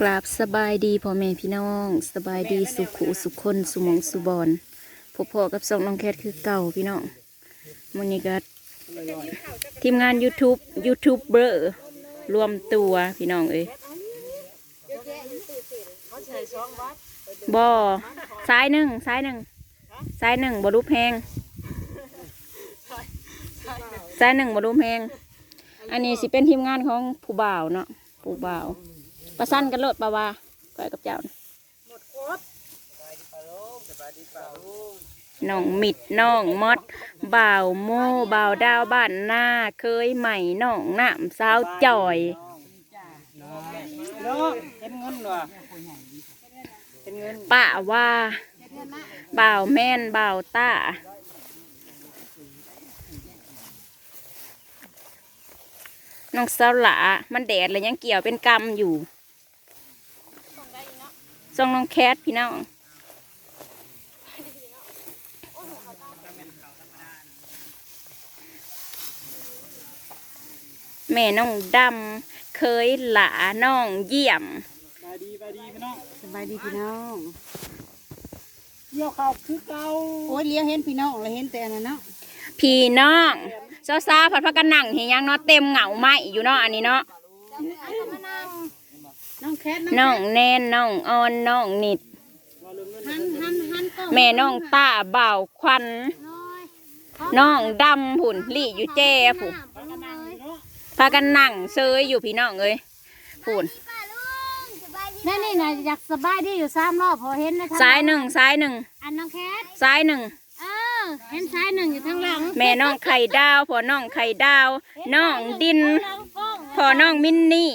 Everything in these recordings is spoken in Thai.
กราบสบายดีพ่อแม่พี่น้อง สบายดีสุขุ สุขคนสุมองสุบอนพบพ่อกับสองน้องแคทคือเก่าพี่น้องมันนี้ก็ทีมงาน YouTube ยูทูบเบอร์รวมตัวพี่น้องเอ้ยบอซ้ายหนึ่งซ้ายหนึ่งซ้ายหนึ่งบรูปแพงซ้ายหนึ่งบรูปแพงอันนี้สิเป็นทีมงานของผู้บ่าวเนาะ ผู้บ่าวประสันกันโลดปะวาไปกับเจ้าน่ะน้องมิดน้องมดบ่าวโมบ่าวดาวบ้านหน้าเคยใหม่น้องน้ำสาวจ่อย เนาะเห็นเงินว่ะเห็นเงิน ป้าว่าบ่าวแม่นบ่าวต้า น้องสาวหลา มันแดดเลยยังเกี่ยวเป็นกำอยู่ส่งน้องแคทพี่น้องแม่น้องดำเคยหลาน้องเยี่ยมบายดีบายดีพี่น้องสบายดีพี่น้องเกี่ยวข้าวคือเก่าโอ้ยเลี้ยงเห็นพี่น้องเลยเห็นแต่อันนั้นเนาะพี่น้อง เจ้าซาผัดพักกันหนังเห็นยังเนาะเต็มเหงาไหมอยู่เนาะอันนี้เนาะน้องแคทน้องแนนน้องออนน้องนิดหันหันหันก็แม่น้องตาบ่าวควันน้องดำผุ่นลี่อยู่แจ้ผุ่นพากันนั่งเซยอยู่พี่น้องเอ้ยผุ่นนั่นนี่นะอยากสบายดีอยู่สามรอบพอเห็นนะคะซ้ายหนึ่งซ้ายหนึ่งอันน้องแคทซ้ายหนึ่ง เห็นซ้ายหนึ่งอยู่ทางหลังแม่น้องไข่ดาวพอน้องไข่ดาวน้องดินหลังกล้องพอน้องมินนี่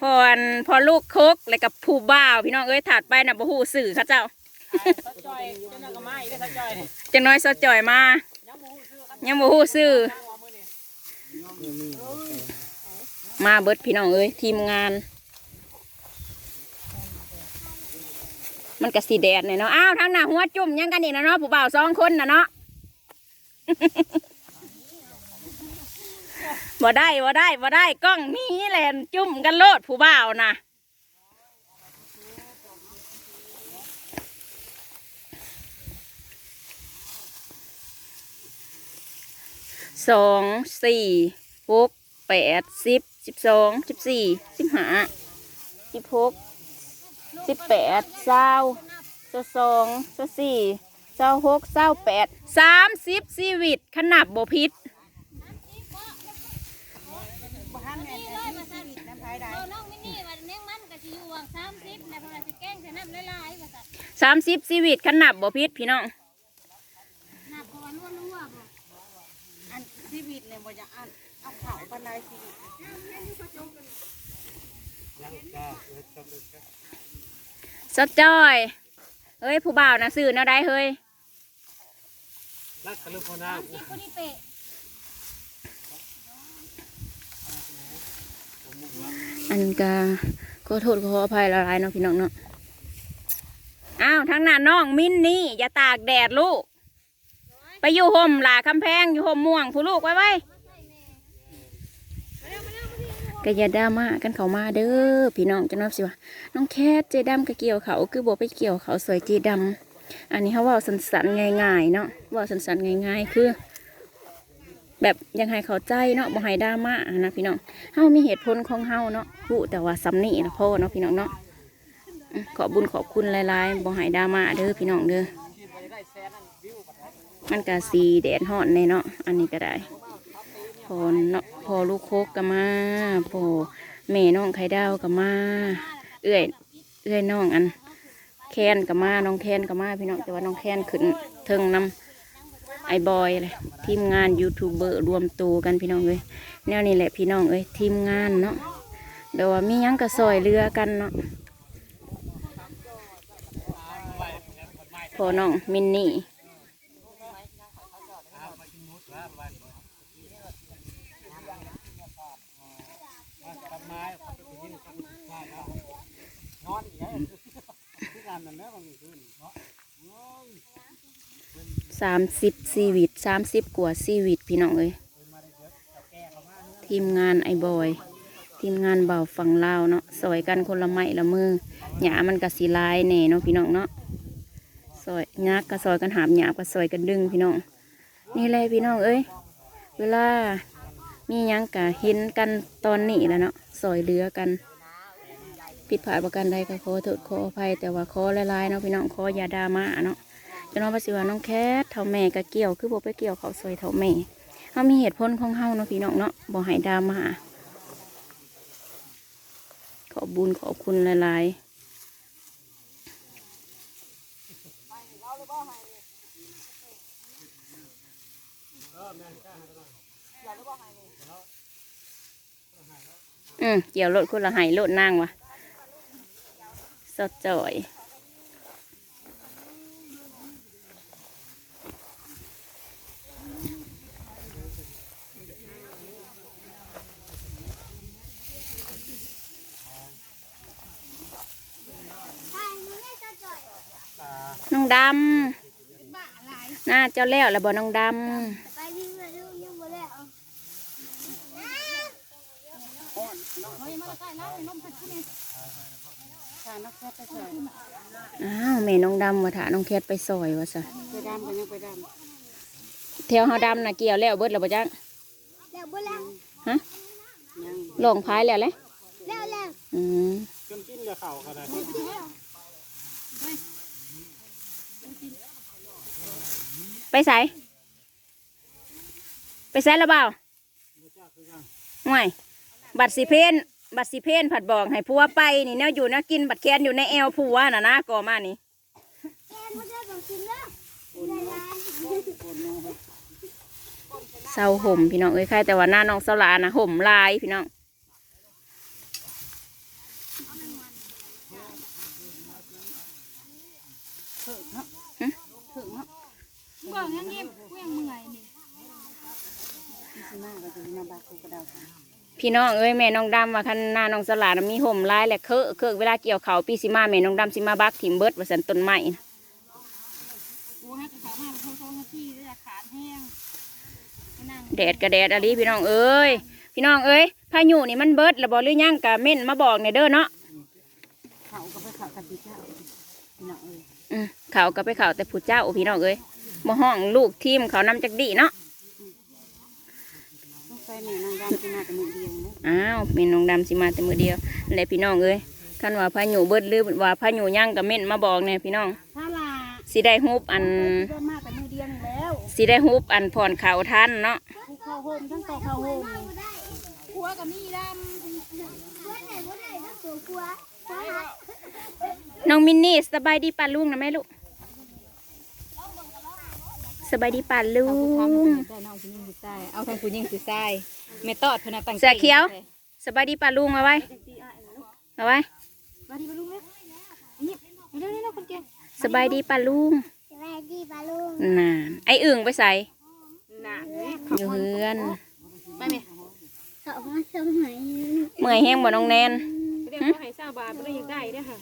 พออันพอลูกคกแล้วกับผู้บ่าว พี่น้องเอ้ยถัดไปน่ะบ่ฮู้สื่อเขาเจ้าจอยเจ้าหน้าก็ไม่ได้สะจอยนี่จังน้อยสะจ่อยมายังบ่ฮู้ชื่อมาเบิดพี่น้องเอ้ยทีมงาน มันก็สีแดดเนี่ยเนาะอ้าวทางหน้าหัวจุ่มยังกันอีกนะเนาะผู้บ่าวสองคนนะเนาะ บ่ได้บ่ได้บ่ได้กล้องนี้แหละจุ่มกันโลดผู้บ่าวนะสองสี่หกแปดสิบสิบสองสิบสี่สิบห้าสิบหกสิบแปดเศร้าเศร้าสองเศร้าสี่ เศร้าหกเศร้าแปดสามสิบชีวิตขนาดบ่พิษน้องมินี่ว่ามสิอยู่วางสามสิบพระราชแกงใส่น้ำหลายๆว่าสัตว์สามสิบชีวิตขนาดบ่พิษพี่น้องนับเพราะว่าล้วนรั่วบ่อันชีวิตเนี่ยบ่อยากอันเอาเผาปนไดชีวิตสดจอย เฮ้ย ผู้บ่าวนะซื้อแนวใดเฮ้ย รักกันลูกคนน้าที่คนนี้เปะอันกาขอโทษขออภัยละลายเนาะพี่น้องเนาะอ้าวทางหน้าน้องมินนี่อย่าตากแดดลูก ไปอยู่ห่มหลาคำแพงอยู่ห่มม่วงผู้ลูกไว้ไว้ก็อย่าดราม่ากันเขามาเด้อพี่น้องจะนับสิว่าน้องแคทเจดำก็เกี่ยวเขาคือบอกไปเกี่ยวเขาสวยเจดำ อันนี้เขาว่าสันๆง่ายๆเนาะเว่าสันๆง่ายๆ คือ แบบยังให้เขาใจเนาะบ่ให้ดราม่านะพี่น้องเฮามีเหตุผลของเฮาเนาะรู้แต่ว่าซ้ำนี่นะพ่อเนาะพี่น้องเนาะขอบุญขอบคุณหลายๆบ่ให้ดราม่าเด้อพี่น้องเด้อมันก็สีแดดฮ้อนในเนาะอันนี้ก็ได้พอเนาะพอลูกโคกก็มาพอแม่น้องไข่ดาวก็มา เอื้อยเอื้อยน้องอัน แคนก็มาน้องแคนก็มาพี่น้องแต่ว่าน้องแคนขึ้นเทิงนำไอบอยเลยทีมงานยูทูบเบอร์รวมตัวกันพี่น้องเลยแนวนี้แหละพี่น้องเอ้ยทีมงานเนาะเดี๋ยวมียังกระซอยเรือกันเนาะพอน้องมินนี่ กลับมาไปกินข้าวนอนอย่างเงี้ยทุกงานนั่นแหละบางคืนเนาะ สามสิบชีวิตสามสิบกว่าชีวิตพี่น้องเอ้ยทีมงานไอบอย ทีมงานเบาฝั่งลาวเนาะซอยกันคนละไม้ละมือหยามันก็สีลายแหน่เนาะพี่น้องเนาะซอยยักก็ซอยกันหามหยาบก็ซอยกันดึงพี่น้อง นี่แหละพี่น้องเอ้ยเวลามียังกะเห็นกันตอนนี้แล้วเนาะซอยเหลือกันผิดพลาดประการใดก็ขอโทษขออภัยแต่ว่าขอลายๆเนาะพี่น้องขออย่าดราม่าเนาะ จะน้องภาษีว่าน้องแคทเท่าแม่ก็เกี่ยว คือบ่ไปเกี่ยวเขาซอยเท่าแม่เฮามีเหตุผลของเฮาเนาะพี่น้องเนาะบ่ให้ดามาขอบุญขอบคุณหลายๆอืมเกี่ยวรถคนละไห้รถนั่งวะสดจ่อย ดำน่าเจ้าแล้วแล้วบ่น้องดไปวิ่งเลยลูกยังบ่แล้วำอ้าวแม่น้องดำว่าถาน้องแคทไปซอยว่าซะไปดำกันยังไปดแถวเฮาดำน่ะเกี่ยวแล้วเบิดแล้วบ่จังแล้วบ่แล้วฮะลงพายแล้วเลยแล้วแล้วอืมจนกินกับข้าวขนาดกินี้ นแล้ว ไปใส่ไปใส่แล้วเปล่าห่วยบัตรสีเพนบัตรสีเพนผัดบอกให้ผัวไปนี่แนวอยู่แนวกินบัตรแคนอยู่ในแอลผัวน่ะนะก่อมานี่แกนบ่ได้ต้องกินแล้วได้หลายเศร้าห่มพี่น้องเอ้ยใครแต่ว่าหน้าน้องเศร้าลานะห่มลายพี่น้อง บ่ยังยิ้มกูยังเมื่อยนี่พี่น้องเอ้ยแม่น้องดำว่าคันหน้าน้องเศร้าหลานะมีห่มลายแหละเคอะเคอะเวลาเกี่ยวเขาวปีสิมาแม่น้องดำสิมาบักถิ่มเบิดว่าสันต้นไม้นะกูให้กับเขามาเป็นโซ่นาทีได้ขาดแห้งมานั่งแดดกระแดดอะไรพี่น้องเอ้ยพี่น้องเอ้ยพายุนี่มันเบิดแล้วบอกหรือยังกะเม่นมาบอกในเด้อเนาะำเขาก็ไปเขากันดีเจ้าพี่น้องเอ้ยอืมเขาก็ไปเขาแต่ผู้เจ้าพี่น้องเอ้ย มาห้องลูกทีมเขานำจากดีเนาะต้องใส่แม่นางดำที่มาแต่มือเดียวนะอ้าวแม่น้องดำสิมาแต่มือเดียวนั่นแหละพี่น้องเอ้ยคันว่าพายุเบิดหรือว่าพายุยังกะเม่นมาบอกเนี่ยพี่น้องถ้าลาสิได้ฮุบอันเดินมาแต่มือเดียวนี่แล้วสิได้ฮุบอันผ่อนเขาท่านเนาะภูเขาโฮมทั้งต่อเขาโฮมผัวกับมีดำผัวไหนผัวไหนทั้งตัวผัวผัวหักน้องมินนี่สบายดีป่าลุงนะแม่ลูก สบายดีป่าลุงได้น้องผู้หญิงผู้ชายเอาทางผู้หญิงผู้ชายแม่ตอดเพนนะตั้งเสือเขียวสบายดีป่าลุงมาไว้มาไว้มาดีมาลุงเลยนี่เร็วๆๆคนเก่งสบายดีป่าลุงสวัสดีปาลุงน่นไออึ่งไปใส่น่ะเอ้ยอยู่เฮือนไปไหมเขามาสมัยเมื่อยแห้งบ่น้องแนนเรียกว่าให้เศร้าบาทไม่ได้ยังได้เด้อค่ะ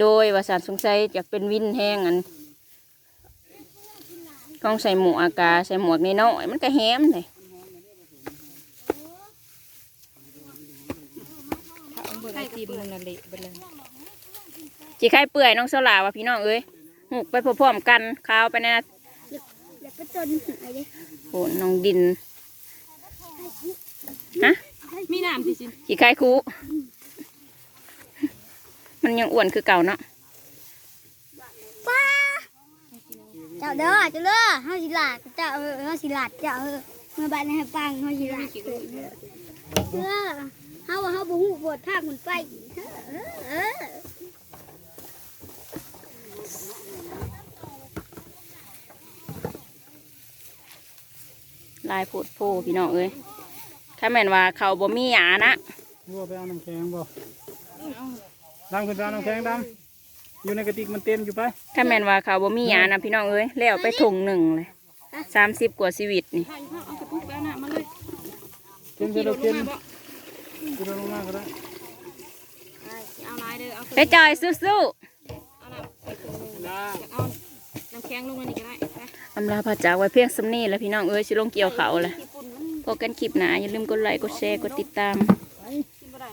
โดยว่าสารสงสัยอยากเป็นวินแห้งอัน ต้องใส่หมวกอากาใส่หมวกนน้อยๆมันก็แห้มเลยถ้าเอาเบอร์ไอติมมันละเละไปเลยจีไข่เปื่อยน้องสลาว่าพี่น้องเอ้ยหุกไปพร้อมๆกันข้าวไปในะแล้วก็จนหายเลยโหน้องดินฮะมีน้ำสิสิจีไข่คูมันยังอ้วนคือเก่าเนาะ ป้าเจ้าเด้อเจ้าเด้อเฮาสิลาดเจ้าเออเฮาสิลาดเจ้าเออมื่อบ้านให้ปังเฮาสิลาดเด้อเฮาว่าเฮาบ่ฮู้บทภาคมันไปเออลายโพดโพพี่น้องเอ้ยถ้าแม่นว่าเขาบ่มีหยานะวัวไปเอาน้ำแข็งบ่ดำขึ้นไปเอาน้ำแข็งดำ อยู่ในกระติกมันเต็มอยู่ไปถ้าแม่นว่าเขาบ่มีหยานะพี่น้องเอ้ยแล้วไปถุงหนึ่งเลยสามสิบกว่าชีวิตนี่ให้พ่อเอากระปุกแล้วน้ำมาเลยเต็มจะเราเต็มจะเราลงมาก็ได้เอาลายเด้อเอาไปจอยสู้เอาน้ำไปถุงนึงนะเอาน้ำแข็งลงมานี่ก็ได้ไปๆอำลาพระจากไว้เพียงสำนีแล้วพี่น้องเอ้ยสิลงเกี่ยวเขาแหละพบกันคลิปหนาอย่าลืมกดไลค์กดแชร์กดติดตามกินบ่ได้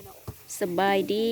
สบายดี